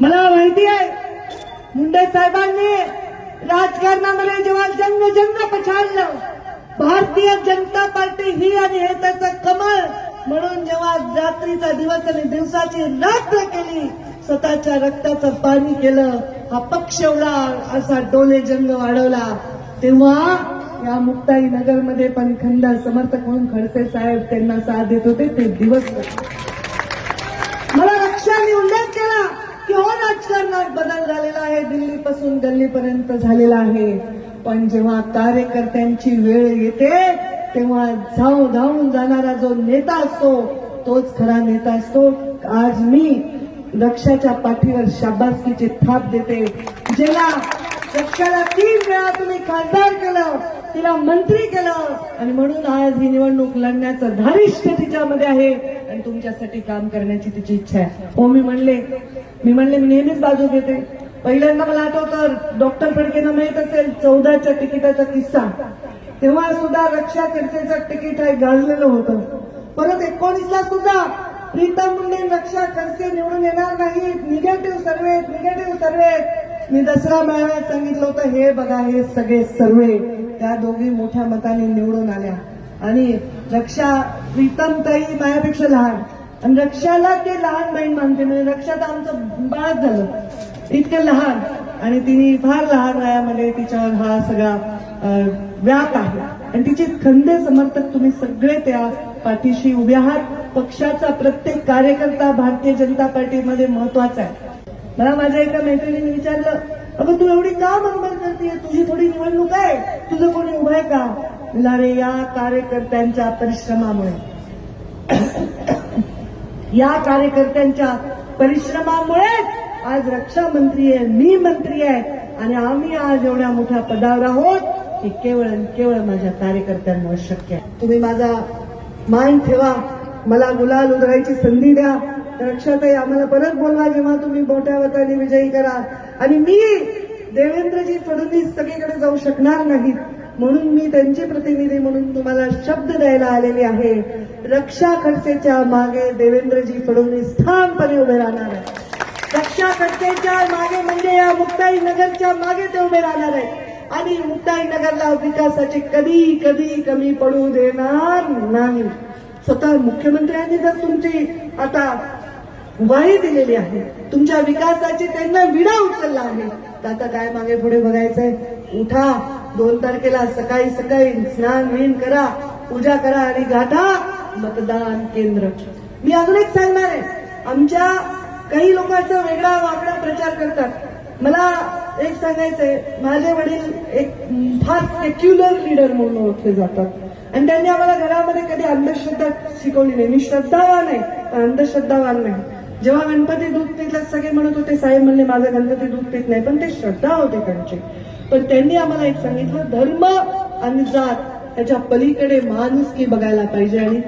मला माहिती आहे मुंडे साहेबांनी राजकारणामध्ये जेव्हा जंग जंग पछाडलं भारतीय जनता पार्टी ही आणि हे त्याचं कमळ म्हणून जेव्हा रात्रीचा दिवस आणि दिवसाची रात्र केली स्वतःच्या रक्ताचं पाणी केलं हा पक्ष एवढा असा डोले जंग वाढवला तेव्हा या मुक्ताई नगरमध्ये पण खंड समर्थक म्हणून खडसे साहेब त्यांना साथ देत होते ते दिवस होते. मला लक्षाने उल्लेख किंवा राजकारणात बदल झालेला आहे. दिल्लीपासून गल्लीपर्यंत झालेला आहे. पण जेव्हा कार्यकर्त्यांची वेळ येते तेव्हा धाव धावून जाणारा जो नेता असतो तोच खरा नेता असतो. आज मी रक्षाच्या पाठीवर शाबासकीची थाप देते. जिला रक्षाला तीन वेळा तुम्ही खासदार केलं तिला मंत्री केलं आणि म्हणून आज ही निवडणूक लढण्याचं धारिष्ट तिच्यामध्ये आहे. आणि तुमच्यासाठी काम करण्याची तिची इच्छा आहे. हो मी म्हणले मी म्हणले मी नेहमीच बाजू घेते. पहिल्यांदा मला आठवतं डॉक्टर फडकेंना माहीत असेल चौदाच्या तिकिटाचा किस्सा. तेव्हा सुद्धा रक्षा खडसेचं तिकीट हे गाजलेलं होतं. परत एकोणीसला सुद्धा प्रीतम मुंडे रक्षा खडसे निवडून येणार नाहीत. निगेटिव्ह सर्वे निगेटिव्ह सर्वे मी दसरा मेळाव्यात सांगितलं होतं हे बघा हे सगळे सर्वे त्या दोघी मोठ्या मताने निवडून आल्या. आणि रक्षा प्रीतम ताई माझ्यापेक्षा लहान. आणि रक्षाला ते लहान बहीण मानते म्हणजे रक्षा तर आमचं बाळ झालं. इतकं लहान. आणि तिने फार लहान वयामध्ये तिच्यावर हा सगळा व्याप आहे. आणि तिचे खंदे समर्थक तुम्ही सगळे त्या पाठीशी उभे आहात. पक्षाचा प्रत्येक कार्यकर्ता भारतीय जनता पार्टीमध्ये महत्त्वाचा आहे. मला माझ्या एका मैत्रिणीने विचारलं अगं तू एवढी का बंबर करते तुझी थोडी निवडणूक आहे. तुझं कोणी उभं आहे का? अरे या कार्यकर्त्यांच्या परिश्रमामुळे. या कार्यकर्त्यांच्या परिश्रमामुळे आज रक्षा मंत्री आहे मी मंत्री आहे. आणि आम्ही आज एवढ्या मोठ्या पदावर आहोत हे केवळ केवळ माझ्या कार्यकर्त्यांमुळे शक्य आहे. तुम्ही माझा मान ठेवा. मला गुलाल उधळायची संधी द्या. रक्षाताई आम्हाला परत बोलवा जेव्हा तुम्ही मोठ्या वताने विजयी करा. आणि मी देवेंद्रजी फडणवीस सगळीकडे जाऊ शकणार नाहीत. म्हणून मी त्यांचे प्रतिनिधी म्हणून तुम्हाला शब्द द्यायला आलेले आहे. रक्षा खडसेच्या मागे देवेंद्रजी फडणवीस ठामपणे उभे राहणार आहे रक्षा खडसेच्या मागे म्हणजे या मुक्ताई नगरच्या मागे ते उभे राहणार आहे आणि मुक्ताई नगरला विकासाची कधी कधी कमी पडू देणार नाही. स्वतः मुख्यमंत्र्यांनी जर तुमची आता ग्वाही दिलेली आहे. तुमच्या विकासाची त्यांना विडा उचलला आहे. तर आता काय मागे पुढे बघायचंय? उठा. दोन तारखेला सकाळी सकाळी स्नान विन करा. पूजा करा आणि गाठा. मतदान केंद्र. मी अजून एक सांगणार आहे. आमच्या काही लोकांचा वेगळा वागडा प्रचार करतात. मला एक सांगायचंय माझे वडील एक फार सेक्युलर लीडर म्हणून ओळखले जातात. आणि त्यांनी आम्हाला घरामध्ये कधी अंधश्रद्धा शिकवली नाही. मी श्रद्धावान आहे पण अंधश्रद्धावान नाही. जेव्हा गणपती दूध पितला सगळे म्हणत होते साहेब म्हणले माझा गणपती दूध पित नाही. पण ते श्रद्धा होते त्यांची. पण त्यांनी आम्हाला एक सांगितलं धर्म आणि जात त्याच्या पलीकडे माणुसकी बघायला पाहिजे आणि